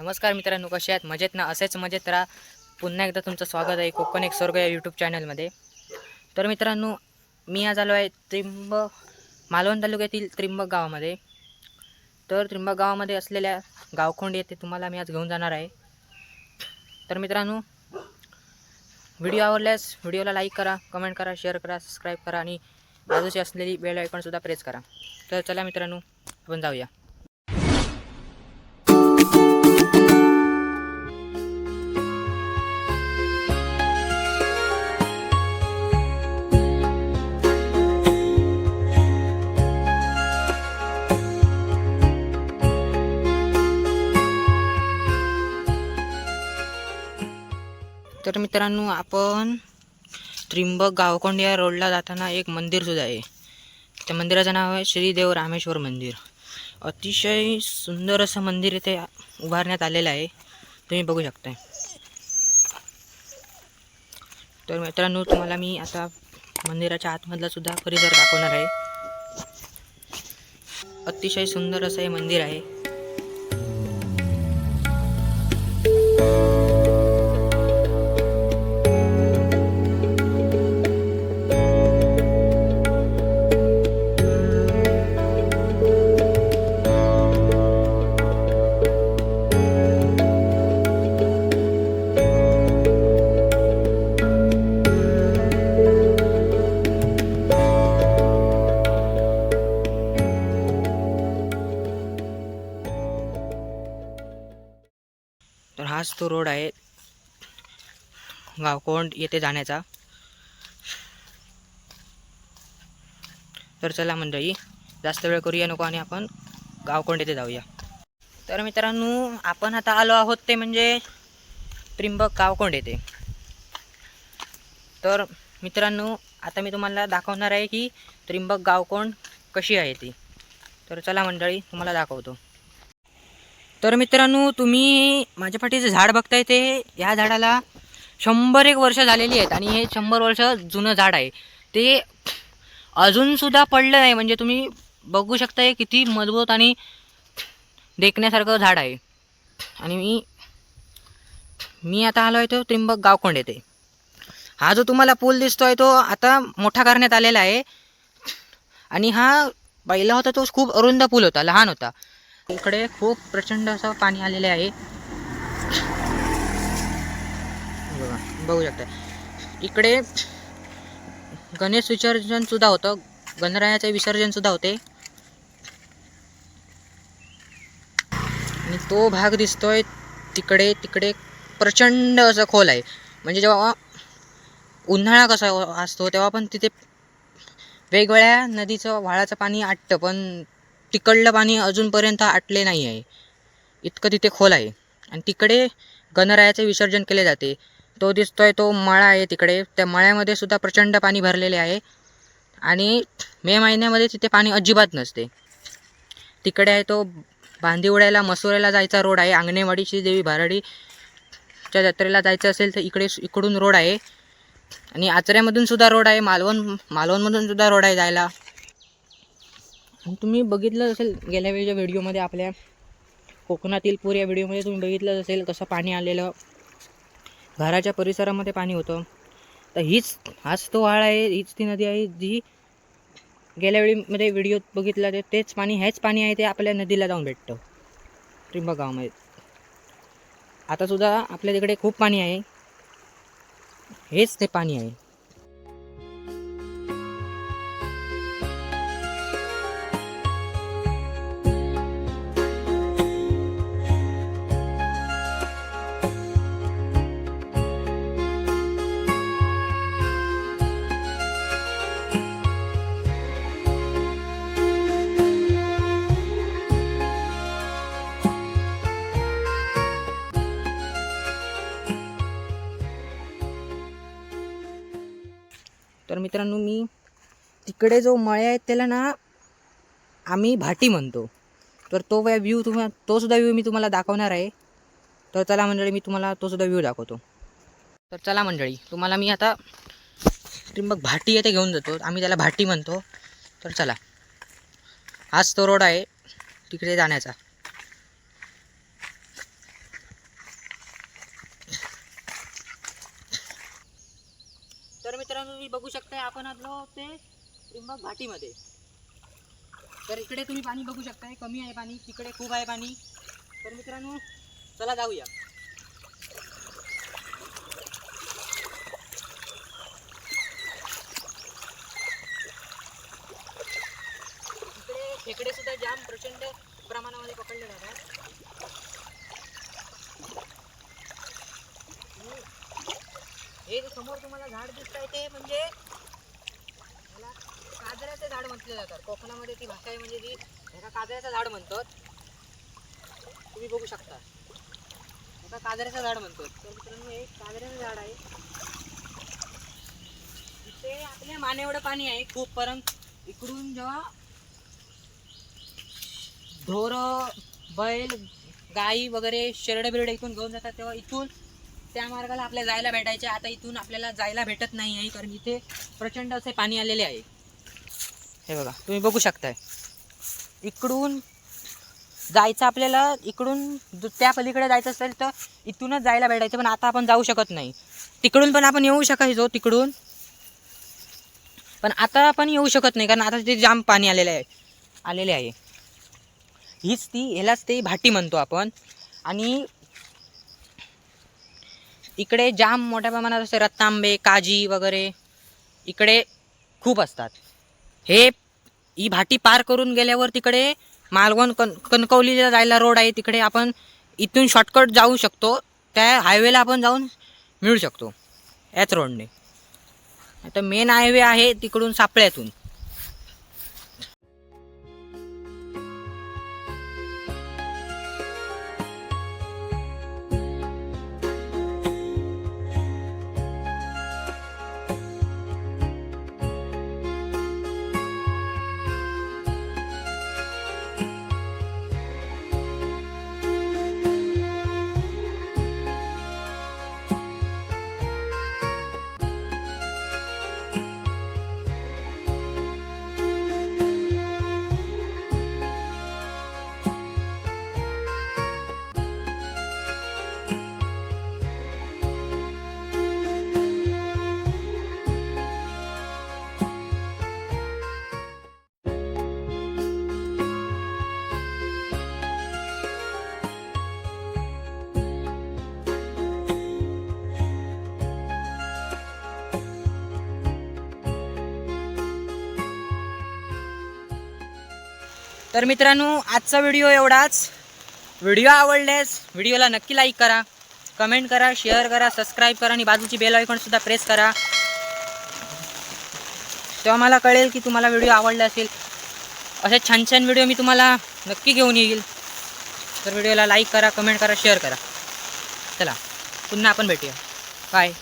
नमस्कार मित्रांनो कसे आहेत? मजेत ना? असेच मजेत राहा. पुन्हा एकदा तुमचं स्वागत आहे कोकण एक स्वर्ग या यूट्यूब चॅनलमध्ये तर मित्रांनो मी आज आलो आहे त्रिंबक मालवण तालुक्यातील त्रिंबक गावामध्ये. तर त्रिंबक गावामध्ये असलेल्या गावखोंड येथे तुम्हाला मी आज घेऊन जाणार आहे. तर मित्रांनो व्हिडिओ आवडल्यास व्हिडिओला लाईक करा कमेंट करा शेअर करा सबस्क्राईब करा आणि बाजूची असलेली बेल आयकॉनसुद्धा प्रेस करा. तर चला मित्रांनो आपण जाऊया. तर मित्रांनो आपण त्रिंबक गावकोंड या रोडला जाताना एक मंदिरसुद्धा आहे. त्या मंदिराचं नाव आहे श्रीदेव रामेश्वर मंदिर. अतिशय सुंदर असं मंदिर इथे उभारण्यात आलेलं आहे. तुम्ही बघू शकता तर मित्रांनो तुम्हाला मी आता मंदिराच्या आतमधला सुद्धा परिसर दाखवणार आहे. अतिशय सुंदर असं हे मंदिर आहे. रोड आहे. गावकोंड येथे जाण्याचा. तर चला मंडळी जास्त वेळ करूया नको आणि आपण गावकोंड येथे जाऊया. तर मित्रांनो आपण आता आलो आहोत ते म्हणजे त्रिंबक गावकोंड येथे. तर मित्रांनो आता मी तुम्हाला दाखवणार आहे की त्रिंबक गावकोंड कशी आहे ती. तर चला मंडळी तुम्हाला दाखवतो. तर मित्रांनो तुम्ही माझ्या पाठीचं झाड बघताय ते. या झाडाला शंभर एक वर्ष झालेली आहेत आणि हे शंभर वर्ष जुनं झाड आहे. ते अजूनसुद्धा पडलं नाही म्हणजे तुम्ही बघू शकता हे किती मजबूत आणि देखण्यासारखं झाड आहे. आणि मी मी आता आलो आहे तो त्रिंबक गावकोंड येते हा जो तुम्हाला पूल दिसतो आहे तो आता मोठा करण्यात आलेला आहे. आणि हा पहिला होता तो खूप अरुंद पूल होता लहान होता. इकडे खूप प्रचंड असं पाणी आलेले आहे. बघा बघू शकता इकडे गणेश विसर्जन सुद्धा होतं. गणरायाचे विसर्जन सुद्धा होते. आणि तो भाग दिसतोय तिकडे तिकडे प्रचंड असं खोल आहे. म्हणजे जेव्हा उन्हाळा कसा असतो तेव्हा पण तिथे वेगवेगळ्या नदीचं व्हाळाचं पाणी आटतं पण तिकडलं पाणी अजूनपर्यंत आटले नाही आहे. इतकं तिथे खोल आहे. आणि तिकडे गणरायाचे विसर्जन केले जाते. तो दिसतोय तो मळा आहे तिकडे. त्या मळ्यामध्ये सुद्धा प्रचंड पाणी भरलेले आहे. आणि मे महिन्यामध्ये तिथे पाणी अजिबात नसते. तिकडे आहे तो बांदिवड्याला मसुऱ्याला जायचा रोड आहे. अंगणेवाडीची देवी भाराडीच्या जत्रेला जायचं असेल तर इकडे इकडून रोड आहे. आणि आचऱ्यामधून सुद्धा रोड आहे. मालवण मालवणमधून सुद्धा रोड आहे जायला. तुम्ही बघितलं असेल गेल्या वेळीच्या व्हिडिओमध्ये आपल्या कोकणातील पूर या व्हिडिओमध्ये तुम्ही बघितलं असेल कसं पाणी आलेलं. घराच्या परिसरामध्ये पाणी होतं. तर हीच हाच तो वाळ आहे हीच ती नदी आहे जी गेल्या वेळीमध्ये व्हिडिओ बघितला ते तेच पाणी हेच पाणी आहे ते आपल्या नदीला जाऊन भेटतं. त्रिंबक गावामध्ये आतासुद्धा आपल्या तिकडे खूप पाणी आहे. हेच ते पाणी आहे. मित्रांनो मी तिकडे जो मळे आहेत त्याला ना आम्ही भाटी म्हणतो. तर तो व्ह्यू तुम्हाला तोसुद्धा व्ह्यू मी तुम्हाला दाखवणार आहे. तर चला मंडळी मी तुम्हाला तोसुद्धा व्ह्यू दाखवतो. तर चला मंडळी तुम्हाला मी आता त्रिंबक भाटी येते घेऊन जातो. आम्ही त्याला भाटी म्हणतो. तर चला. हाच तो रोड आहे तिकडे जाण्याचा तुम्ही बघू शकताय आपण आलो ते मातीमध्ये तर इकडे तुम्ही पाणी बघू शकताय कमी आहे पाणी तिकडे खूप आहे पाणी. तर मित्रांनो चला जाऊया. इकडे खेकडे सुद्धा जाम प्रचंड प्रमाणामध्ये पकडले जातात. हे जे समोर तुम्हाला झाड दिसत आहे ते म्हणजे काजऱ्याचे झाड म्हटलं जातात कोकणामध्ये ती भाषा आहे म्हणजे ती एका काजळ्याचं झाड म्हणतात तुम्ही बघू शकता. एका काजऱ्याचं झाड म्हणतो तर मित्रांनो एक काजऱ्याचं झाड आहे. इथे आपल्या माने एवढं पाणी आहे खूप परंत इकडून जेव्हा ढोर बैल गाई वगैरे शेरडे बिरडे इथून घेऊन जातात तेव्हा इथून त्या मार्गाला आपल्या जायला भेटायचे. आता इथून आपल्याला जायला भेटत नाही आहे कारण इथे प्रचंड असे पाणी आलेले आहे. हे बघा तुम्ही बघू शकताय. इकडून जायचं आपल्याला इकडून त्या पलीकडे जायचं असेल तर इथूनच जायला भेटायचं पण आता आपण जाऊ शकत नाही. तिकडून पण आपण येऊ शकायचो तिकडून. पण आता आपण येऊ शकत नाही कारण आता ते जाम पाणी आलेलं आहे. आलेले आहे. हीच ती ह्यालाच ते भाटी म्हणतो आपण. आणि इकडे जाम मोठ्या प्रमाणात असे रत्तांबे काजी वगैरे इकडे खूप असतात. हे ही भाटी पार करून गेल्यावर तिकडे मालवण कन कणकवलीला जायला रोड आहे तिकडे आपण इथून शॉर्टकट जाऊ शकतो. त्या हायवेला आपण जाऊन मिळू शकतो. याच रोडने आता मेन हायवे आहे तिकडून सापळ्यातून. तर मित्रांनो आजचा व्हिडिओ एवढाच. व्हिडिओ आवडल्यास व्हिडिओला नक्की लाईक करा कमेंट करा शेअर करा सबस्क्राईब करा आणि बाजूची बेल आयकॉनसुद्धा प्रेस करा. तेव्हा मला कळेल की तुम्हाला व्हिडिओ आवडला असेल. असे छान छान व्हिडिओ मी तुम्हाला नक्की घेऊन येईल. तर व्हिडिओला लाईक करा कमेंट करा शेअर करा. चला पुन्हा आपण भेटूया. बाय